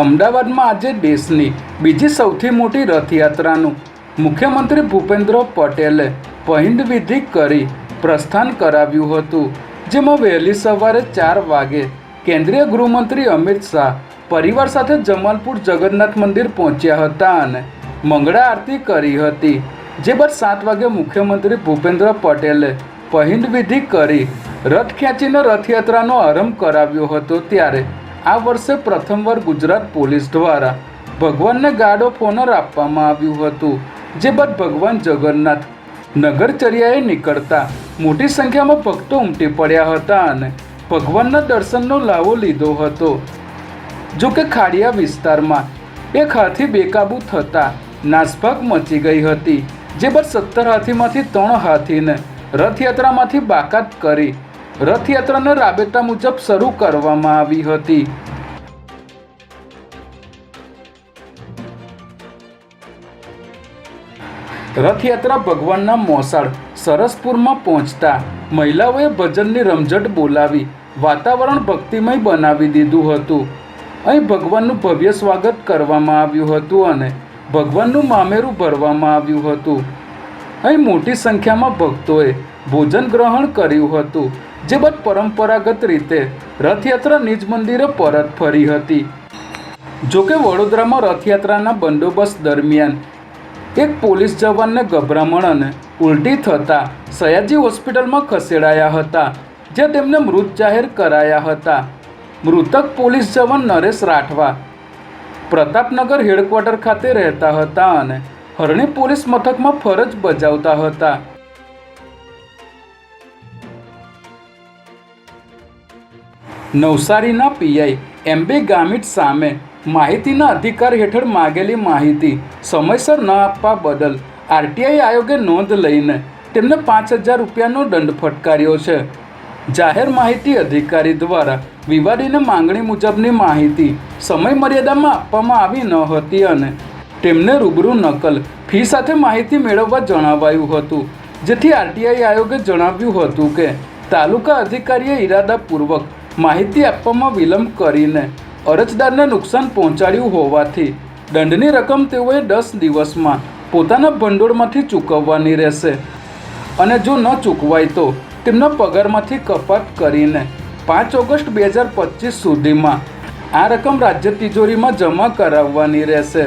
અમદાવાદમાં આજે દેશની બીજી સૌથી મોટી રથયાત્રાનું મુખ્યમંત્રી ભૂપેન્દ્ર પટેલે પહિંદ વિધિ કરી પ્રસ્થાન કરાવ્યું હતું, જેમાં વહેલી સવારે ચાર વાગે કેન્દ્રીય ગૃહમંત્રી અમિત શાહ પરિવાર સાથે જમાલપુર જગન્નાથ મંદિર પહોંચ્યા હતા અને મંગળા આરતી કરી હતી, જે બાદ સાત વાગે મુખ્યમંત્રી ભૂપેન્દ્ર પટેલે પહિંદ વિધિ કરી રથ ખેંચીને રથયાત્રાનો આરંભ કરાવ્યો હતો ત્યારે આ વર્ષે પ્રથમવાર ગુજરાત પોલીસ દ્વારા ભગવાનને ગાર્ડ ઓફ ઓનર આપવામાં આવ્યું હતું, જે બાદ ભગવાન જગન્નાથ નગરચર્યાએ નીકળતા મોટી સંખ્યામાં ભક્તો ઉમટી પડ્યા હતા અને ભગવાનના દર્શનનો લાવો લીધો હતો. જો કે ખાડિયા વિસ્તારમાં એક હાથી બેકાબૂ થતાં નાસભાગ મચી ગઈ હતી, જે બાદ સત્તર હાથીમાંથી ત્રણ હાથીને રથયાત્રામાંથી બાકાત કરી રથયાત્રાને રાબેતા મુજબ શરૂ કરવામાં આવી હતી. રથયાત્રા ભગવાનના મોસાળ સરસપુરમાં પહોંચતા મહિલાઓએ ભજનની રમઝટ બોલાવી, વાતાવરણ ભક્તિમય બનાવી દીધું હતું. અહીં ભગવાનનું ભવ્ય સ્વાગત કરવામાં આવ્યું હતું અને ભગવાનનું મામેરું ભરવામાં આવ્યું હતું. અહીં મોટી સંખ્યામાં ભક્તોએ ભોજન ગ્રહણ કર્યું હતું. જે બાદ પરંપરાગત રીતે રથયાત્રા નિજ મંદિરે પરત ફરી હતી. જોકે વડોદરામાં રથયાત્રાના બંદોબસ્ત દરમિયાન એક પોલીસ જવાનને ગભરામણ અને ઉલટી થતાં સયાજી હોસ્પિટલમાં ખસેડાયા હતા, જ્યાં તેમને મૃત જાહેર કરાયા હતા. મૃતક પોલીસ જવાન નરેશ રાઠવા પ્રતાપનગર હેડક્વાર્ટર ખાતે રહેતા હતા અને હરણી પોલીસ મથકમાં ફરજ બજાવતા હતા. નવસારીના પીઆઈ. એમબી ગામિત સામે માહિતીના અધિકાર હેઠળ માગેલી માહિતી સમયસર ન આપવા બદલ આરટીઆઈ આયોગે નોંધ લઈને તેમને પાંચ હજાર રૂપિયાનો દંડ ફટકાર્યો છે. જાહેર માહિતી અધિકારી દ્વારા વિવાદીને માંગણી મુજબની માહિતી સમય મર્યાદામાં આપવામાં આવી ન હતી અને તેમને રૂબરૂ નકલ ફી સાથે માહિતી મેળવવા જણાવાયું હતું. જેથી આરટીઆઈ આયોગે જણાવ્યું હતું કે તાલુકા અધિકારીએ ઈરાદાપૂર્વક માહિતી આપવામાં વિલંબ કરીને અરજદારને નુકસાન પહોંચાડ્યું હોવાથી દંડની રકમ તેઓએ દસ દિવસમાં પોતાના ભંડોળમાંથી ચૂકવવાની રહેશે. અને જો ન ચૂકવાય તો તેમના પગારમાંથી કપાત કરીને પાંચ ઓગસ્ટ બે હજાર પચીસ સુધીમાં આ રકમ રાજ્ય તિજોરીમાં જમા કરાવવાની રહેશે.